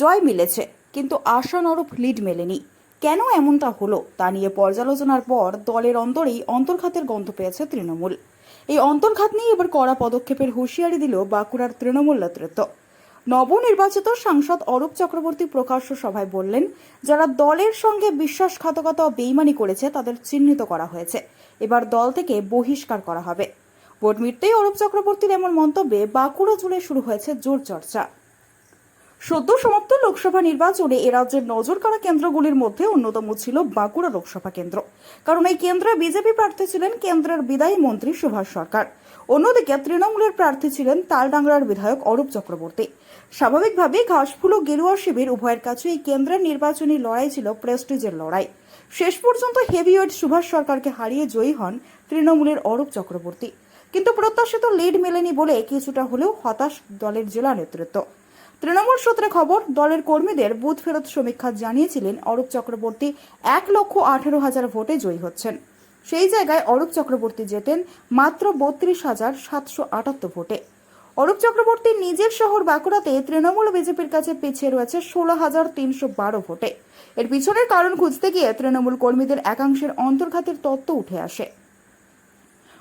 জয় মিলেছে, কিন্তু আশানুরূপ লিড মেলেনি। কেন এমনটা হলো, তা নিয়ে পর্যালোচনার পর দলের অন্তরেই অন্তর্ঘাতের গন্ধ পেয়েছে তৃণমূল। এই অন্তর্ঘাত নিয়ে এবার কড়া পদক্ষেপের হুঁশিয়ারি দিল বাঁকুড়ার তৃণমূল নেতৃত্ব। নবনির্বাচিত সাংসদ অরূপ চক্রবর্তী প্রকাশ্য সভায় বললেন, যারা দলের সঙ্গে বিশ্বাসঘাতকতা ও বেইমানি করেছে, তাদের চিহ্নিত করা হয়েছে। এবার দল থেকে বহিষ্কার করা হবে। ভোট মিটতেই অরূপ চক্রবর্তীর এমন মন্তব্যে বাঁকুড়া জুড়ে শুরু হয়েছে জোর চর্চা। সদ্য সমাপ্ত লোকসভা নির্বাচনে এ রাজ্যের নজর কাড়া কেন্দ্রগুলির মধ্যে অন্যতম ছিল বাঁকুড়া লোকসভা কেন্দ্র। কারণ এই কেন্দ্রে বিজেপি প্রার্থী ছিলেন কেন্দ্রের বিদায়ী মন্ত্রী সুভাষ সরকার। অন্যদিকে তৃণমূলের প্রার্থী ছিলেন তালডাংরার বিধায়ক অরূপ চক্রবর্তী। স্বাভাবিকভাবে ঘাসফুল ও গেরুয়া শিবির উভয়ের কাছে এই কেন্দ্রের নির্বাচনী লড়াই ছিল প্রেস্টিজের লড়াই। শেষ পর্যন্ত হেভিওয়েট সুভাষ সরকারকে হারিয়ে জয়ী হন তৃণমূলের অরূপ চক্রবর্তী। কিন্তু প্রত্যাশিত লিড মেলেনি বলে কিছুটা হলেও হতাশ দলের জেলা নেতৃত্ব। তৃণমূল সূত্রে খবর, দলের কর্মীদের বুথ ফেরত সমীক্ষা জানিয়েছিলেন অরূপ চক্রবর্তী। এক লক্ষ আঠেরো হাজার ভোটে জয়ী হচ্ছেন। সেই জায়গায় অরূপ চক্রবর্তী জেতেন মাত্র বত্রিশ হাজার সাতশো আটাত্তর ভোটে। অরূপ চক্রবর্তী নিজের শহর বাঁকুড়াতে তৃণমূল বিজেপির কাছে পিছিয়ে রয়েছে ষোলো হাজার তিনশো বারো ভোটে। এর পিছনের কারণ খুঁজতে গিয়ে তৃণমূল কর্মীদের একাংশের অন্তর্ঘাতের তত্ত্ব উঠে আসে।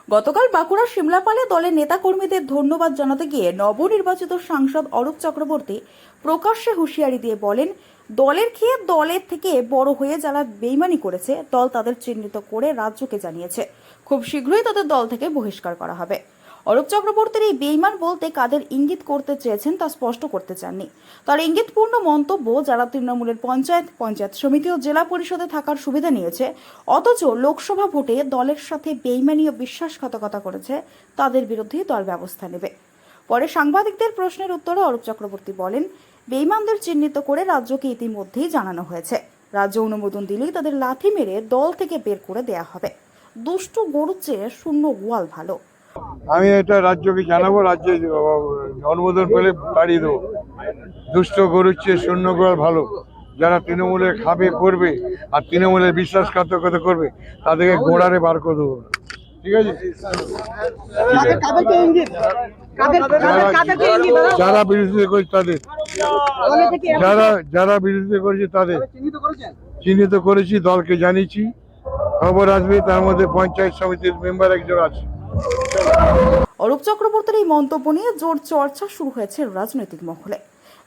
গতকাল বাঁকুড়ার সিমলাপালে দলের নেতাকর্মীদের ধন্যবাদ জানাতে গিয়ে নবনির্বাচিত সাংসদ অরূপ চক্রবর্তী প্রকাশ্যে হুঁশিয়ারি দিয়ে বলেন, দলের খেয়ে দলের থেকে বড় হয়ে যারা বেইমানি করেছে, দল তাদের চিহ্নিত করে রাজ্যকে জানিয়েছে। খুব শীঘ্রই তাদের দল থেকে বহিষ্কার করা হবে। অরূপ চক্রবর্তীর এই বেইমান বলতে কাদের ইঙ্গিত করতে চেয়েছেন তা স্পষ্ট করতে চাননি। তার ইঙ্গিতপূর্ণ মন্তব্য যারা তৃণমূলের পঞ্চায়েত পঞ্চায়েত সমিতি ও জেলা পরিষদে থাকার সুবিধা নিয়েছে, অথচ লোকসভা ভোটে দলের সাথে বেইমানি ও বিশ্বাসঘাতকতা করেছে, তাদের বিরুদ্ধে দল ব্যবস্থা নেবে। পরে সাংবাদিকদের প্রশ্নের উত্তরে অরূপ চক্রবর্তী বলেন, বেইমানদের চিহ্নিত করে রাজ্যকে ইতিমধ্যেই জানানো হয়েছে। রাজ্য অনুমোদন দিলেই তাদের লাথি মেরে দল থেকে বের করে দেয়া হবে। দুষ্টু গরুর চেয়ে শূন্য গোয়াল ভালো। আমি এটা রাজ্যকে জানাব রাজ্যে অনুমোদন পেলে বাড়িয়ে দেবো। দুষ্ট গরুর চেয়ে শূন্য গোয়াল ভালো। যারা তৃণমূলের খাবে করবে আর তৃণমূলের বিশ্বাসঘাতকতা করবে তাদেরকে গোড়ারে বার করে দেবো। ঠিক আছে? যারা বিরোধিতা করছে তাদের। যারা যারা বিরোধিতা করেছে তাদের। চিহ্নিত করেছি দলকে জানিয়েছি। খবর আসবে তার মধ্যে পঞ্চায়েত সমিতির মেম্বার একজন আছে। অরূপ চক্রবর্তীর এই মন্তব্য নিয়ে জোর চর্চা শুরু হয়েছে রাজনৈতিক মহলে।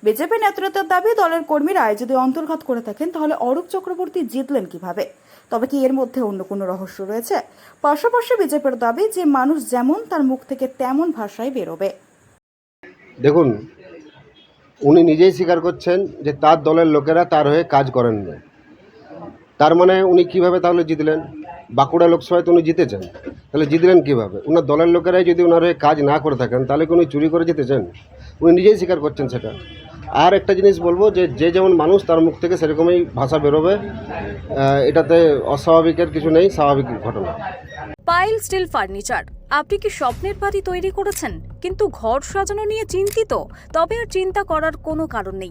বিজেপি নেতৃত্বের দাবি, দলের কর্মীরা যদি অন্তর্ঘাত করে থাকেন, তাহলে অরূপ চক্রবর্তী জিতলেন কীভাবে? তবে কি এর মধ্যে অন্য কোনো রহস্য রয়েছে? পাশাপাশি বিজেপির দাবি, যে মানুষ যেমন তার মুখ থেকে তেমন ভাষায় বেরোবে। দেখুন, উনি নিজেই স্বীকার করছেন যে তার দলের লোকেরা তার হয়ে কাজ করেন না তার মানে উনি কীভাবে তাহলে জিতলেন? বাঁকুড়া লোকসভায় তো উনি জিতেছেন। তাহলে জিতলেন কীভাবে? ওনার দলের লোকেরাই যদি ওনার হয়ে কাজ না করে থাকেন, তাহলে কি উনি চুরি করে জিতেছেন? উনি নিজেই স্বীকার করছেন সেটা। আর একটা জিনিস বলব যে যে যেমন মানুষ তার মুখ থেকে সেরকমই ভাষা বেরোবে এটাতে অস্বাভাবিকের কিছু নেই, স্বাভাবিক ঘটনা। Pile steel furniture. আপনি কি স্বপ্নের বাড়ি তৈরি করেছেন? কিন্তু ঘর সাজানো নিয়ে চিন্তিত। তবে আর চিন্তা করার কোনো কারণ নেই।